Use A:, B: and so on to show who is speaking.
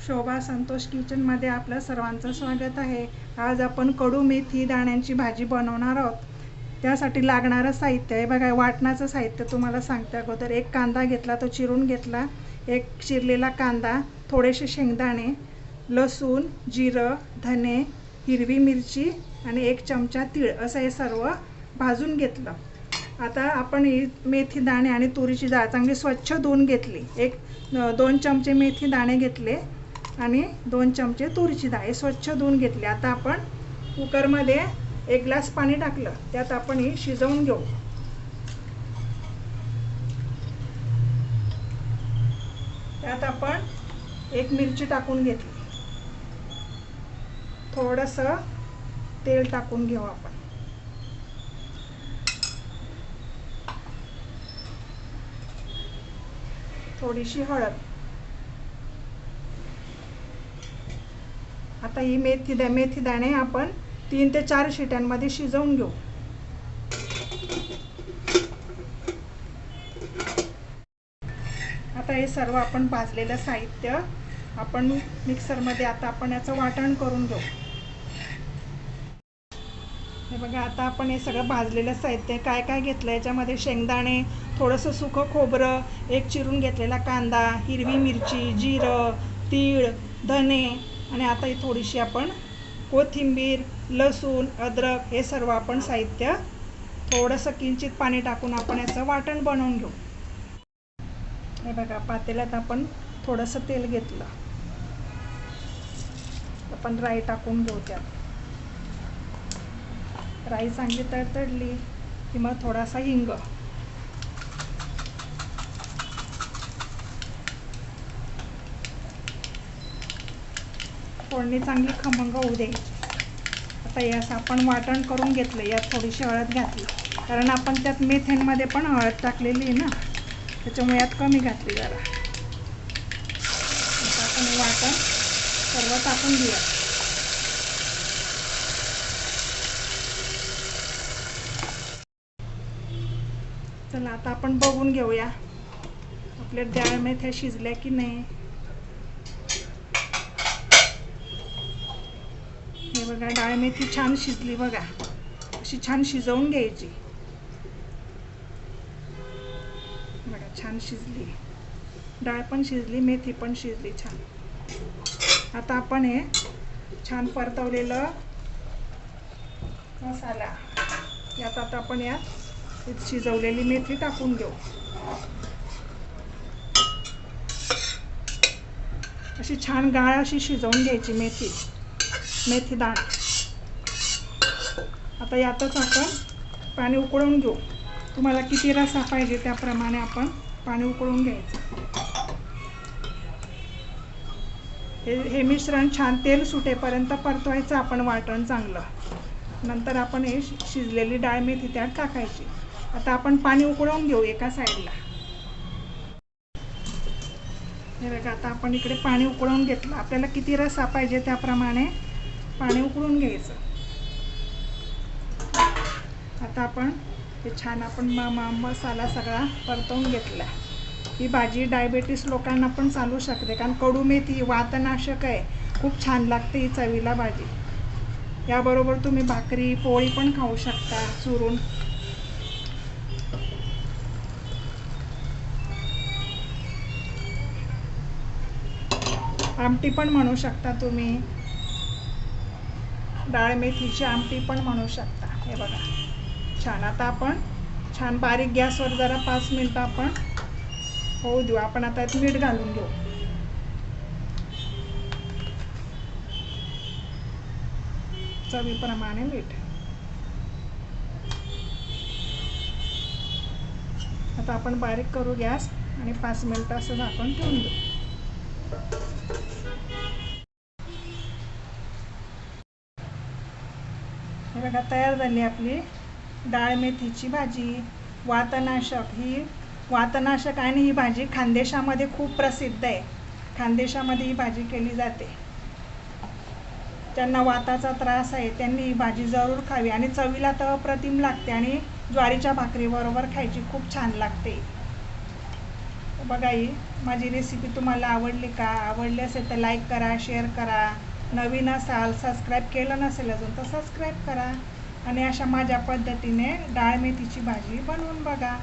A: शोभा संतोष किचनमध्ये आपलं सर्वांचं स्वागत आहे. आज आपण कडू मेथी दाण्यांची भाजी बनवणार आहोत. त्यासाठी लागणारं साहित्य आहे. बघा वाटणाचं साहित्य तुम्हाला सांगते अगोदर. एक कांदा घेतला तो चिरून घेतला. एक चिरलेला कांदा थोडेसे शेंगदाणे लसूण जिरं धने हिरवी मिरची आणि एक चमचा तीळ असं हे सर्व भाजून घेतलं. आता आपण ही मेथी दाणे आणि तुरीची डाळ चांगली स्वच्छ धुवून घेतली. एक दोन चमचे मेथी दाणे घेतले. आणि दोन चमचे तुरीची डाळ. हे स्वच्छ धुवून घेतली. आता आपण कुकरमध्ये एक ग्लास पाणी टाकलं. त्यात आपण ही शिजवून घेऊ. त्यात आपण एक मिरची टाकून घेतली. थोडंसं तेल टाकून घेऊ आपण. थोडीशी हळद. आता ही मेथी द्या मेथी दाणे आपण तीन ते चार शिट्यांमध्ये शिजवून घेऊ. आता हे सर्व आपण भाजलेलं साहित्य आपण मिक्सरमध्ये आता आपण याचं वाटण करून घेऊ. हे बघा आता आपण हे सगळं भाजलेलं साहित्य काय काय घेतलं? याच्यामध्ये शेंगदाणे थोडंसं सुकं खोबरं एक चिरून घेतलेला कांदा हिरवी मिरची जिरं तीळ धने आणि आता ही थोडीशी आपण कोथिंबीर लसूण अद्रक हे सर्व आपण साहित्य थोडंसं किंचित पाणी टाकून आपण याचं वाटण बनवून घेऊ. हे बघा पातेल्यात आपण थोडंसं तेल घेतलं. आपण राई टाकून घेऊ त्यात. राई चांगली तडतडली की मग थोडासा हिंग. फोडणी चांगली खमंग होऊ दे. आता यास आपण वाटण करून घेतलं यात थोडीशी हळद घातली. कारण आपण त्यात मेथेनमध्ये पण हळद टाकलेली आहे ना त्याच्यामुळे यात कमी घातली जरा. आता आपण वाटण सर्व टाकून घेऊया. चला आता आपण बघून घेऊया. आपल्या डाळ मेथ्या शिजल्या की नाही? बघा डाळ मेथी छान शिजली बघा. अशी छान शिजवून घ्यायची. बघा छान शिजली. डाळ पण शिजली मेथी पण शिजली छान. आता आपण हे छान परतवलेलं मसाला यात आता आपण यात शिजवलेली मेथी टाकून घेऊ. अशी छान गाळ अशी शिजवून घ्यायची मेथी. मेथी डाळ आता यातच आपण पाणी उकळून घेऊ. तुम्हाला किती रसा पाहिजे त्याप्रमाणे आपण पाणी उकळून घ्यायचं. हे हे मिश्रण छान तेल सुटेपर्यंत परतवायचं आपण वाटण चांगलं. नंतर आपण हे शि- शिजलेली डाळ मेथी त्यात टाकायची. आता आपण पाणी उकळवून घेऊ एका साईडला. हे बघा आता आपण इकडे पाणी उकळवून घेतलं. आपल्याला किती रसा पाहिजे त्याप्रमाणे? पाणी उकळून घ्यायचं. आता आपण हे छान आपण मा मसाला सगळा परतवून घेतला. ही भाजी डायबेटीस लोकांना पण चालू शकते कारण कडू मेथी वातनाशक आहे. खूप छान लागते ही चवीला भाजी. याबरोबर तुम्ही भाकरी पोळी पण खाऊ शकता चुरून. आमटी पण म्हणू शकता तुम्ही. डाळ मेथीची आमटी पण म्हणू शकता. हे बघा. छान. आता आपण छान बारीक गॅसवर जरा पाच मिनटं आपण होऊ देऊ. आपण आता मीठ घालून घेऊ. चवीप्रमाणे मीठ. आता आपण बारीक करू गॅस आणि पाच मिनटं असं झाकून ठेवून देऊ. बघा तयार झाली आपली डाळ मेथीची भाजी वातनाशक. ही वातनाशक आणि ही भाजी खानदेशामध्ये खूप प्रसिद्ध आहे. खानदेशामध्ये ही भाजी केली जाते. ज्यांना वाताचा त्रास आहे. त्यांनी ही भाजी जरूर खावी आणि चवीला तर अप्रतिम लागते आणि ज्वारीच्या भाकरीबरोबर खायची खूप छान लागते. बघाई बघा ही माझी रेसिपी तुम्हाला आवडली का? आवडली असेल तर लाईक करा शेअर करा. नवीन असाल सबस्क्राईब केलं नसेल अजून तर सबस्क्राईब करा. आणि अशा माझ्या पद्धतीने डाळ मेथीची भाजी बनवून बघा.